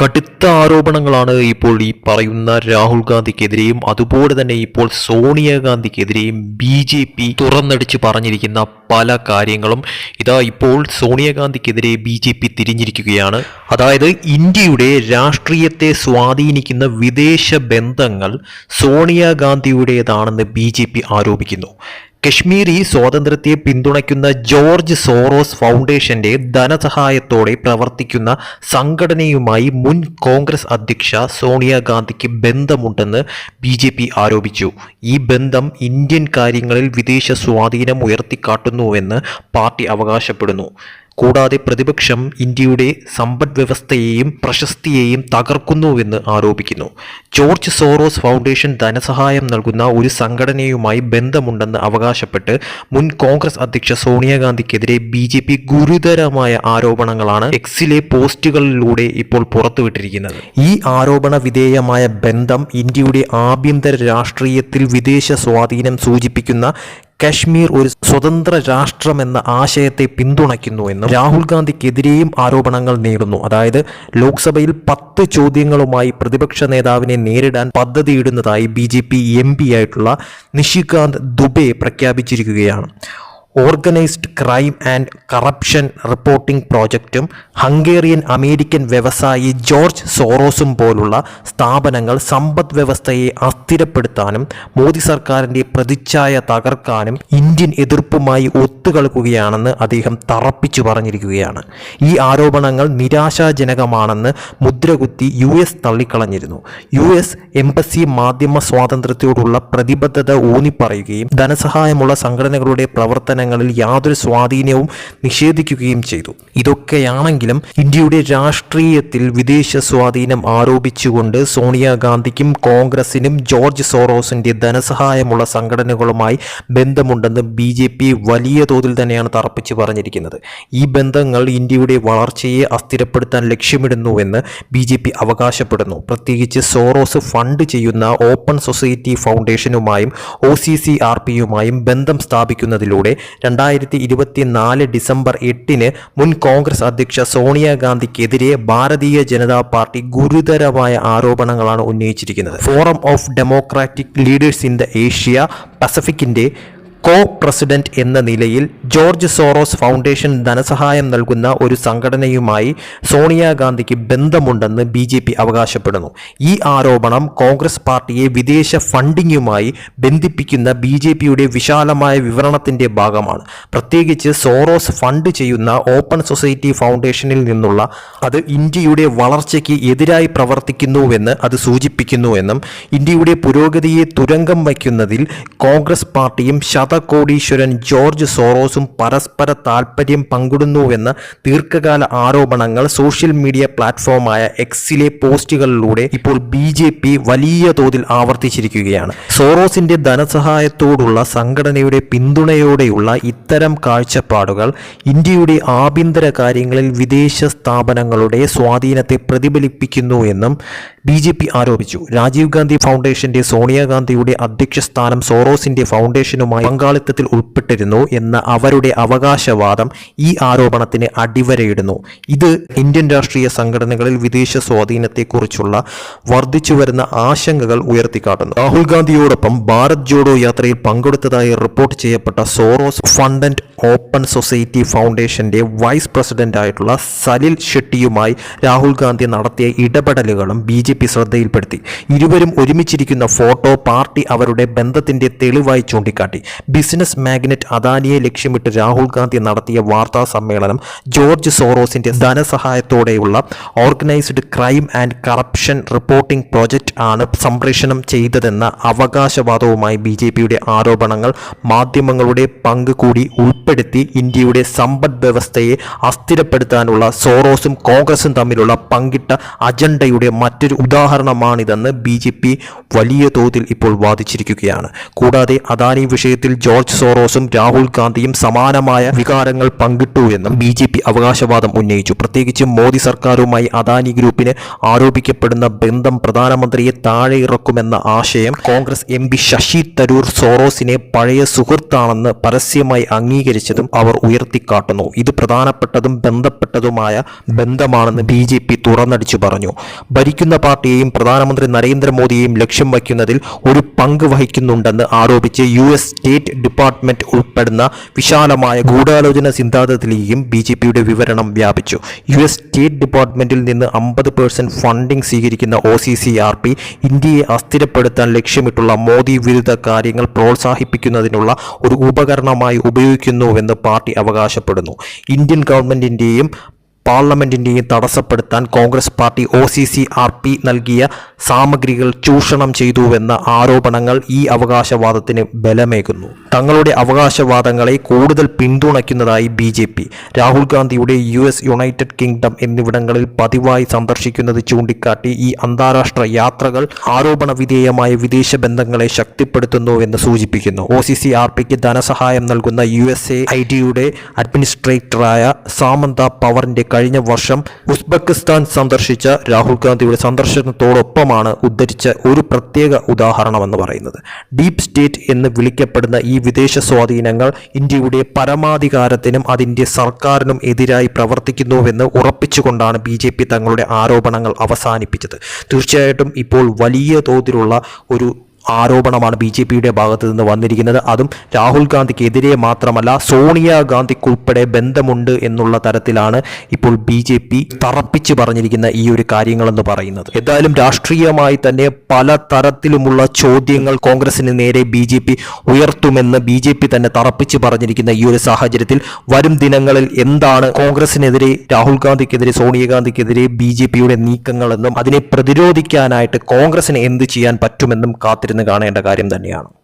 കടുത്ത ആരോപണങ്ങളാണ് ഇപ്പോൾ ഈ പറയുന്ന രാഹുൽ ഗാന്ധിക്കെതിരെയും അതുപോലെ തന്നെ ഇപ്പോൾ സോണിയാഗാന്ധിക്കെതിരെയും ബി ജെ പി തുറന്നടിച്ച് പറഞ്ഞിരിക്കുന്ന പല കാര്യങ്ങളും ഇതാ ഇപ്പോൾ സോണിയാഗാന്ധിക്കെതിരെ ബി ജെ പി തിരിഞ്ഞിരിക്കുകയാണ്. അതായത് ഇന്ത്യയുടെ രാഷ്ട്രീയത്തെ സ്വാധീനിക്കുന്ന വിദേശ ബന്ധങ്ങൾ സോണിയാഗാന്ധിയുടേതാണെന്ന് ബി ജെ പി ആരോപിക്കുന്നു. കശ്മീരി സ്വാതന്ത്ര്യത്തെ പിന്തുണയ്ക്കുന്ന ജോർജ് സോറോസ് ഫൗണ്ടേഷന്റെ ധനസഹായത്തോടെ പ്രവർത്തിക്കുന്ന സംഘടനയുമായി മുൻ കോൺഗ്രസ് അധ്യക്ഷ സോണിയാഗാന്ധിക്ക് ബന്ധമുണ്ടെന്ന് ബി ജെ പി ആരോപിച്ചു. ഈ ബന്ധം ഇന്ത്യൻ കാര്യങ്ങളിൽ വിദേശ സ്വാധീനം ഉയർത്തിക്കാട്ടുന്നുവെന്ന് പാർട്ടി അവകാശപ്പെടുന്നു. കൂടാതെ പ്രതിപക്ഷം ഇന്ത്യയുടെ സമ്പദ് വ്യവസ്ഥയെയും പ്രശസ്തിയെയും തകർക്കുന്നുവെന്ന് ആരോപിക്കുന്നു. ജോർജ് സോറോസ് ഫൗണ്ടേഷൻ ധനസഹായം നൽകുന്ന ഒരു സംഘടനയുമായി ബന്ധമുണ്ടെന്ന് അവകാശപ്പെട്ട് മുൻ കോൺഗ്രസ് അധ്യക്ഷ സോണിയാഗാന്ധിക്കെതിരെ ബി ജെ പി ഗുരുതരമായ ആരോപണങ്ങളാണ് എക്സിലെ പോസ്റ്റുകളിലൂടെ ഇപ്പോൾ പുറത്തുവിട്ടിരിക്കുന്നത്. ഈ ആരോപണ വിധേയമായ ബന്ധം ഇന്ത്യയുടെ ആഭ്യന്തര രാഷ്ട്രീയത്തിൽ വിദേശ സ്വാധീനം സൂചിപ്പിക്കുന്ന കശ്മീർ ഒരു സ്വതന്ത്ര രാഷ്ട്രമെന്ന ആശയത്തെ പിന്തുണയ്ക്കുന്നുവെന്നും രാഹുൽ ഗാന്ധിക്കെതിരെയും ആരോപണങ്ങൾ നേടുന്നു. അതായത് ലോക്സഭയിൽ പത്ത് ചോദ്യങ്ങളുമായി പ്രതിപക്ഷ നേതാവിനെ നേരിടാൻ പദ്ധതിയിടുന്നതായി B J P M P ആയിട്ടുള്ള നിഷികാന്ത് ദുബെ പ്രഖ്യാപിച്ചിരിക്കുകയാണ്. Organised crime and corruption reporting പ്രോജക്റ്റും Hungarian American വ്യവസായി ജോർജ് സോറോസും പോലുള്ള സ്ഥാപനങ്ങൾ സമ്പദ് വ്യവസ്ഥയെ അസ്ഥിരപ്പെടുത്താനും മോദി സർക്കാരിന്റെ പ്രതിച്ഛായ തകർക്കാനും ഇന്ത്യൻ എതിർപ്പുമായി ഒത്തുകളിക്കുകയാണെന്ന് അദ്ദേഹം തറപ്പിച്ചു പറഞ്ഞിരിക്കുകയാണ്. ഈ ആരോപണങ്ങൾ നിരാശാജനകമാണെന്ന് മുദ്രകുത്തി യു എസ് തള്ളിക്കളഞ്ഞിരുന്നു. യു എസ് എംബസി മാധ്യമ സ്വാതന്ത്ര്യത്തോടുള്ള പ്രതിബദ്ധത ഊന്നിപ്പറയുകയും ധനസഹായമുള്ള സംഘടനകളുടെ പ്രവർത്തനങ്ങളിൽ യാതൊരു സ്വാധീനവും നിഷേധിക്കുകയും ചെയ്തു. ഇതൊക്കെയാണെങ്കിലും ഇന്ത്യയുടെ രാഷ്ട്രീയത്തിൽ വിദേശ സ്വാധീനം ആരോപിച്ചുകൊണ്ട് സോണിയാഗാന്ധിക്കും കോൺഗ്രസിനും ജോർജ് സോറോസിന്റെ ധനസഹായമുള്ള സംഘടനകളുമായി ബന്ധമുണ്ടെന്ന് ബി ജെ പി വലിയ തോതിൽ തന്നെയാണ് തറപ്പിച്ച് പറഞ്ഞിരിക്കുന്നത്. ഈ ബന്ധങ്ങൾ ഇന്ത്യയുടെ വളർച്ചയെ അസ്ഥിരപ്പെടുത്താൻ ലക്ഷ്യമിടുന്നുവെന്ന് ബി ജെ പി അവകാശപ്പെടുന്നു. പ്രത്യേകിച്ച് സോറോസ് ഫണ്ട് ചെയ്യുന്ന ഓപ്പൺ സൊസൈറ്റി ഫൗണ്ടേഷനുമായും ഒ സി സി ആർ പിയുമായും ബന്ധം സ്ഥാപിക്കുന്നതിലൂടെ രണ്ടായിരത്തി ഇരുപത്തിനാല് ഡിസംബർ എട്ടിന് മുൻ കോൺഗ്രസ് അധ്യക്ഷ സോണിയാഗാന്ധിക്കെതിരെ ഭാരതീയ ജനതാ പാർട്ടി ഗുരുതരമായ ആരോപണങ്ങളാണ് ഉന്നയിച്ചിരിക്കുന്നത്. Forum of democratic leaders in the Asia പസഫിക്കിന്റെ co president എന്ന നിലയിൽ ജോർജ് സോറോസ് ഫൗണ്ടേഷൻ ധനസഹായം നൽകുന്ന ഒരു സംഘടനയുമായി സോണിയാഗാന്ധിക്ക് ബന്ധമുണ്ടെന്ന് ബി ജെ പി അവകാശപ്പെടുന്നു. ഈ ആരോപണം കോൺഗ്രസ് പാർട്ടിയെ വിദേശ ഫണ്ടിങ്ങുമായി ബന്ധിപ്പിക്കുന്ന ബി ജെ പിയുടെ വിശാലമായ വിവരണത്തിന്റെ ഭാഗമാണ്. പ്രത്യേകിച്ച് സോറോസ് ഫണ്ട് ചെയ്യുന്ന ഓപ്പൺ സൊസൈറ്റി ഫൗണ്ടേഷനിൽ നിന്നുള്ള അത് ഇന്ത്യയുടെ വളർച്ചയ്ക്ക് എതിരായി പ്രവർത്തിക്കുന്നുവെന്ന് അത് സൂചിപ്പിക്കുന്നുവെന്നും ഇന്ത്യയുടെ പുരോഗതിയെ തുരങ്കം വയ്ക്കുന്നതിൽ കോൺഗ്രസ് പാർട്ടിയും ശതകോടീശ്വരൻ ജോർജ് സോറോസും പരസ്പര താൽപ്പര്യം പങ്കിടുന്നുവെന്ന ദീർഘകാല ആരോപണങ്ങൾ സോഷ്യൽ മീഡിയ പ്ലാറ്റ്ഫോമായ എക്സിലെ പോസ്റ്റുകളിലൂടെ ഇപ്പോൾ ബി ജെ പി വലിയ തോതിൽ ആവർത്തിച്ചിരിക്കുകയാണ്. സോറോസിന്റെ ധനസഹായത്തോടുള്ള സംഘടനയുടെ പിന്തുണയോടെയുള്ള ഇത്തരം കാഴ്ചപ്പാടുകൾ ഇന്ത്യയുടെ ആഭ്യന്തര കാര്യങ്ങളിൽ വിദേശ സ്ഥാപനങ്ങളുടെ സ്വാധീനത്തെ പ്രതിഫലിപ്പിക്കുന്നു എന്നും ബി ജെ പി ആരോപിച്ചു. രാജീവ് ഗാന്ധി ഫൗണ്ടേഷന്റെ സോണിയാഗാന്ധിയുടെ അധ്യക്ഷ സ്ഥാനം സോറോസിന്റെ ഫൗണ്ടേഷനുമായി പങ്കാളിത്തത്തിൽ ഉൾപ്പെട്ടിരുന്നു എന്ന അവരുടെ അവകാശവാദം ഈ ആരോപണത്തിന് അടിവരയിടുന്നു. ഇത് ഇന്ത്യൻ രാഷ്ട്രീയ സംഘടനകളിൽ വിദേശ സ്വാധീനത്തെക്കുറിച്ചുള്ള വർദ്ധിച്ചു വരുന്ന ആശങ്കകൾ ഉയർത്തിക്കാട്ടുന്നു. രാഹുൽ ഗാന്ധിയോടൊപ്പം ഭാരത് ജോഡോ യാത്രയിൽ പങ്കെടുത്തതായി റിപ്പോർട്ട് ചെയ്യപ്പെട്ട സോറോസ് ഫണ്ട് ഓപ്പൺ സൊസൈറ്റി ഫൗണ്ടേഷന്റെ വൈസ് പ്രസിഡന്റ് ആയിട്ടുള്ള സലിൽ ഷെട്ടിയുമായി രാഹുൽ ഗാന്ധി നടത്തിയ ഇടപെടലുകളും ബി ജെ പി ശ്രദ്ധയിൽപ്പെടുത്തി. ഇരുവരും ഒരുമിച്ചിരിക്കുന്ന ഫോട്ടോ പാർട്ടി അവരുടെ ബന്ധത്തിന്റെ തെളിവായി ചൂണ്ടിക്കാട്ടി. ബിസിനസ് മാഗ്നറ്റ് അദാനിയെ ലക്ഷ്യമിട്ട് രാഹുൽ ഗാന്ധി നടത്തിയ വാർത്താ സമ്മേളനം ജോർജ് സോറോസിന്റെ ധനസഹായത്തോടെയുള്ള organised crime and corruption reporting project ആണ് സംപ്രേഷണം ചെയ്തതെന്ന അവകാശവാദവുമായി ബി ജെ പിയുടെ ആരോപണങ്ങൾ മാധ്യമങ്ങളുടെ പങ്ക് കൂടി ഉൾപ്പെടുത്തി ഇന്ത്യയുടെ സമ്പദ് വ്യവസ്ഥയെ അസ്ഥിരപ്പെടുത്താനുള്ള സോറോസും കോൺഗ്രസും തമ്മിലുള്ള പങ്കിട്ട അജണ്ടയുടെ മറ്റൊരു ഉദാഹരണമാണിതെന്ന് ബി ജെ പി വലിയ തോതിൽ ഇപ്പോൾ വാദിച്ചിരിക്കുകയാണ്. കൂടാതെ അദാനി വിഷയത്തിൽ ജോർജ് സോറോസും രാഹുൽ ഗാന്ധിയും സമാനമായ വികാരങ്ങൾ പങ്കിട്ടു എന്നും ബി ജെ പി അവകാശവാദം ഉന്നയിച്ചു. പ്രത്യേകിച്ചും മോദി സർക്കാരുമായി അദാനി ഗ്രൂപ്പിന് ആരോപിക്കപ്പെടുന്ന ബന്ധം പ്രധാനമന്ത്രിയെ താഴെ ഇറക്കുമെന്ന ആശയം കോൺഗ്രസ് എം പി ശശി തരൂർ സോറോസിനെ പഴയ സുഹൃത്താണെന്ന് പരസ്യമായി അംഗീകരിച്ചതും അവർ ഉയർത്തിക്കാട്ടുന്നു. ഇത് പ്രധാനപ്പെട്ടതും ബന്ധപ്പെട്ടതുമായ ബന്ധമാണെന്ന് ബി ജെ പി തുറന്നടിച്ചു പറഞ്ഞു. ഭരിക്കുന്ന പാർട്ടിയെയും പ്രധാനമന്ത്രി നരേന്ദ്രമോദിയെയും ലക്ഷ്യം വയ്ക്കുന്നതിൽ ഒരു പങ്ക് വഹിക്കുന്നുണ്ടെന്ന് ആരോപിച്ച് യു എസ് സ്റ്റേറ്റ് ഡിപ്പാർട്ട്മെന്റ് ഉൾപ്പെടുന്ന വിശാലമായ ഗൂഢാലോചന സിദ്ധാന്തത്തിലേക്കും ബി ജെ പിയുടെ വിവരണം വ്യാപിച്ചു. യു എസ് സ്റ്റേറ്റ് ഡിപ്പാർട്ട്മെന്റിൽ നിന്ന് അമ്പത് പേഴ്സന്റ് ഫണ്ടിംഗ് സ്വീകരിക്കുന്ന O C C R P ഇന്ത്യയെ അസ്ഥിരപ്പെടുത്താൻ ലക്ഷ്യമിട്ടുള്ള മോദി വിരുദ്ധ കാര്യങ്ങൾ പ്രോത്സാഹിപ്പിക്കുന്നതിനുള്ള ഒരു ഉപകരണമായി ഉപയോഗിക്കുന്നുവെന്ന് പാർട്ടി അവകാശപ്പെടുന്നു. ഇന്ത്യൻ ഗവൺമെന്റിന്റെയും പാർലമെന്റിന്റെയും തടസ്സപ്പെടുത്താൻ Congress party O C C R P നൽകിയ സാമഗ്രികൾ ചൂഷണം ചെയ്തുവെന്ന ആരോപണങ്ങൾ ഈ അവകാശവാദത്തിന് ബലമേകുന്നു. തങ്ങളുടെ അവകാശവാദങ്ങളെ കൂടുതൽ പിന്തുണയ്ക്കുന്നതായി ബി ജെ പി. രാഹുൽ ഗാന്ധിയുടെ യു എസ് യുണൈറ്റഡ് കിങ്ഡം എന്നിവിടങ്ങളിൽ പതിവായി സന്ദർശിക്കുന്നത് ചൂണ്ടിക്കാട്ടി ഈ അന്താരാഷ്ട്ര യാത്രകൾ ആരോപണ വിധേയമായ വിദേശ ബന്ധങ്ങളെ ശക്തിപ്പെടുത്തുന്നുവെന്ന് സൂചിപ്പിക്കുന്നു. ഒ സി സി ആർ പിക്ക് ധനസഹായം നൽകുന്ന യു എസ് എ ഐ ഡിയുടെ അഡ്മിനിസ്ട്രേറ്ററായ സാമന്ത പവറിന്റെ കഴിഞ്ഞ വർഷം ഉസ്ബെക്കിസ്ഥാൻ സന്ദർശിച്ച രാഹുൽ ഗാന്ധിയുടെ സന്ദർശനത്തോടൊപ്പമാണ് ഉദ്ധരിച്ച ഒരു പ്രത്യേക ഉദാഹരണമെന്ന് പറയുന്നത്. ഡീപ് സ്റ്റേറ്റ് എന്ന് വിളിക്കപ്പെടുന്ന ഈ വിദേശ സ്വാധീനങ്ങൾ ഇന്ത്യയുടെ പരമാധികാരത്തിനും അതിന്റെ സർക്കാരിനും എതിരായി പ്രവർത്തിക്കുന്നുവെന്ന് ഉറപ്പിച്ചുകൊണ്ടാണ് ബി ജെ പി തങ്ങളുടെ ആരോപണങ്ങൾ അവസാനിപ്പിച്ചത്. തീർച്ചയായിട്ടും ഇപ്പോൾ വലിയ തോതിലുള്ള ഒരു ആരോപണമാണ് ബി ജെ പിയുടെ ഭാഗത്ത് നിന്ന് വന്നിരിക്കുന്നത്. അതും രാഹുൽ ഗാന്ധിക്കെതിരെ മാത്രമല്ല സോണിയ ഗാന്ധിക്കുൾപ്പെടെ ബന്ധമുണ്ട് എന്നുള്ള തരത്തിലാണ് ഇപ്പോൾ ബി ജെ പി തറപ്പിച്ച് പറഞ്ഞിരിക്കുന്ന ഈ ഒരു കാര്യങ്ങളെന്ന് പറയുന്നത്. എന്തായാലും രാഷ്ട്രീയമായി തന്നെ പല തരത്തിലുമുള്ള ചോദ്യങ്ങൾ കോൺഗ്രസിന് നേരെ ബി ജെ പി ഉയർത്തുമെന്ന് ബി ജെ പി തന്നെ തറപ്പിച്ച് പറഞ്ഞിരിക്കുന്ന ഈ ഒരു സാഹചര്യത്തിൽ വരും ദിനങ്ങളിൽ എന്താണ് കോൺഗ്രസിനെതിരെ രാഹുൽ ഗാന്ധിക്കെതിരെ സോണിയാഗാന്ധിക്കെതിരെ ബി ജെ പിയുടെ നീക്കങ്ങളെന്നും അതിനെ പ്രതിരോധിക്കാനായിട്ട് കോൺഗ്രസിന് എന്ത് ചെയ്യാൻ പറ്റുമെന്നും കാത്തിരുന്ന് കാണേണ്ട കാര്യം തന്നെയാണ്.